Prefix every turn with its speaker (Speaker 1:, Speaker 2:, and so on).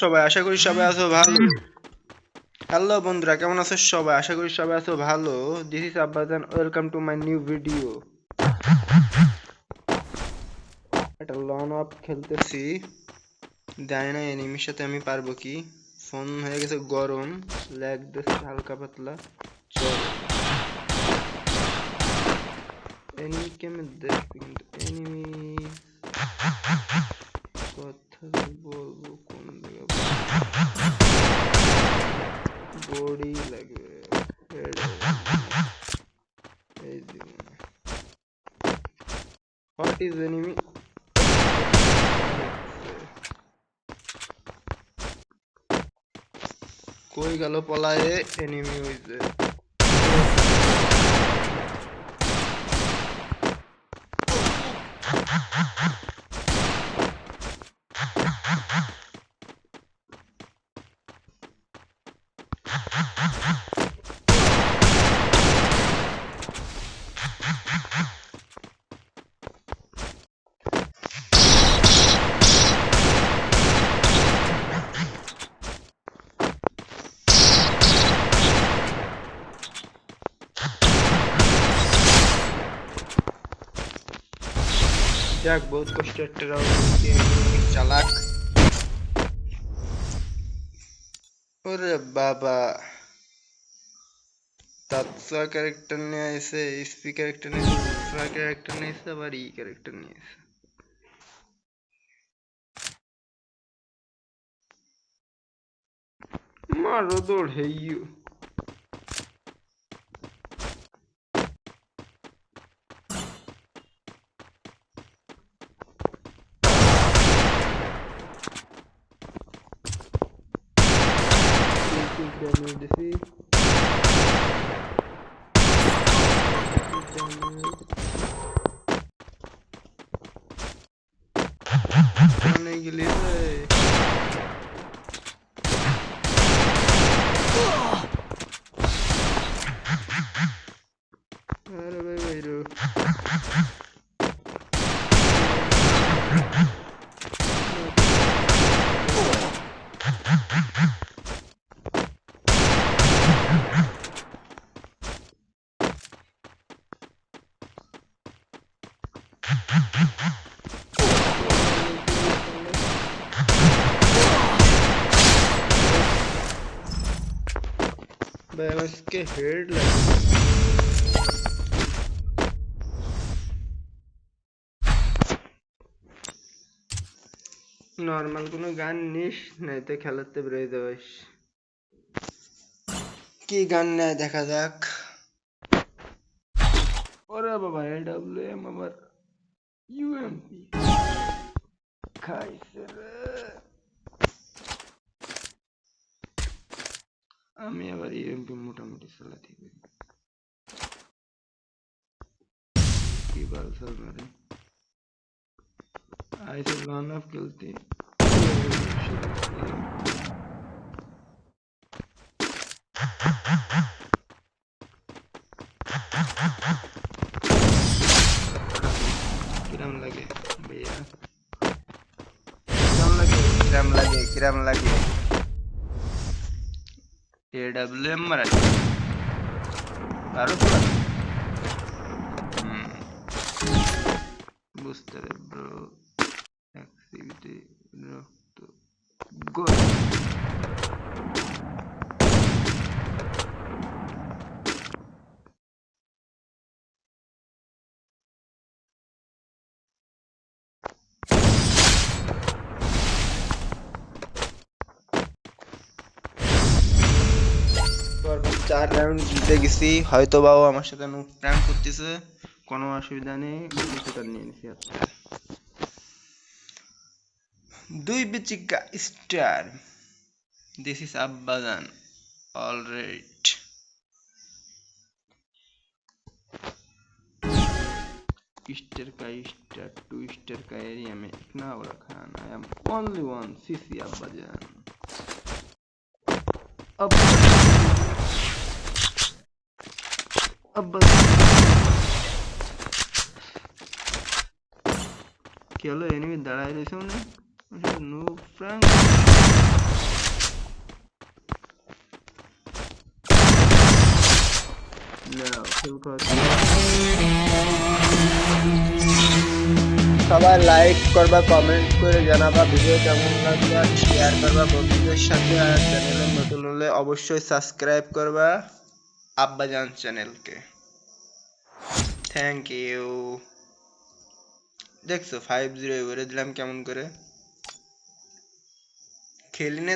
Speaker 1: সবাই? আশা করি সবাই আছো ভালো। হ্যালো বন্ধুরা কেমন আছো সবাই? আশা করি সবাই আছো ভালো। This is Abbajan welcome to my new video একটা লন অফ খেলতেছি। জানি না এনিমির সাথে আমি পারব কি? ফোন হয়ে গেছে গরম ল্যাগ দিচ্ছে হালকা পাতলা। চল। এনিমিকে আমি দেখছি কিন্তু এনিমি বডি লাগবে হোয়াট ইজ এনিমি কই গেল পলায়ে এনিমি হইছে যাক বহুত কষ্ট একটা রাউন্ড চালাক और बाबा। तत्सा कैरेक्टर ने ऐसे इस भी कैरेक्टर ने, दूसरा कैरेक्टर ने ऐसा और ये कैरेक्टर ने ऐसा। मारो दौड़ है यू। move this भाई इसके हेड लग নর্মাল কোনো গান নিস নয়তো খেলাতে বেরোয় যাবাস কি গান নেয় দেখা যাক ওরে বাবা এডব্লিউ এম আবার ইউএমপি খাইছে রে আমি আবার ইউএমপি মোটামুটি চালাতে পারি কি বালসাল মারে আইসে গান অফ খেলতে এডব্লিউএম মারা আরো তো লাগে হুম বুঝতে রে ব্রো অ্যাক্টিভিটি রক্ত গুড চার রাউন্ড জিতে গেছি হয়তো বাবা আমার সাথে প্র্যাঙ্ক করতেছে কোনো অসুবিধা নেই সেটা নিয়ে নিছি আচ্ছা দুই বিচিকা star this is Abbajan alright star का स्टार टू स्टार का एरिया में इतना बड़ा खाना I am only one CC अब्बाजान अब কি হলো এনিমি দাঁড়ায় রয়েছে মানে নো ফ্রাঙ্ক
Speaker 2: সবাই লাইক করবা কমেন্ট করে জানাবা ভিডিও কেমন লাগল শেয়ার করবা বন্ধুদের সাথে, আর
Speaker 1: চ্যানেলে নতুন হলে অবশ্যই সাবস্ক্রাইব করবা। আব্বাজান চ্যানেলকে থ্যাংক ইউ দেখছো ফাইভ জিরো করে দিলাম কেমন করে খেলি না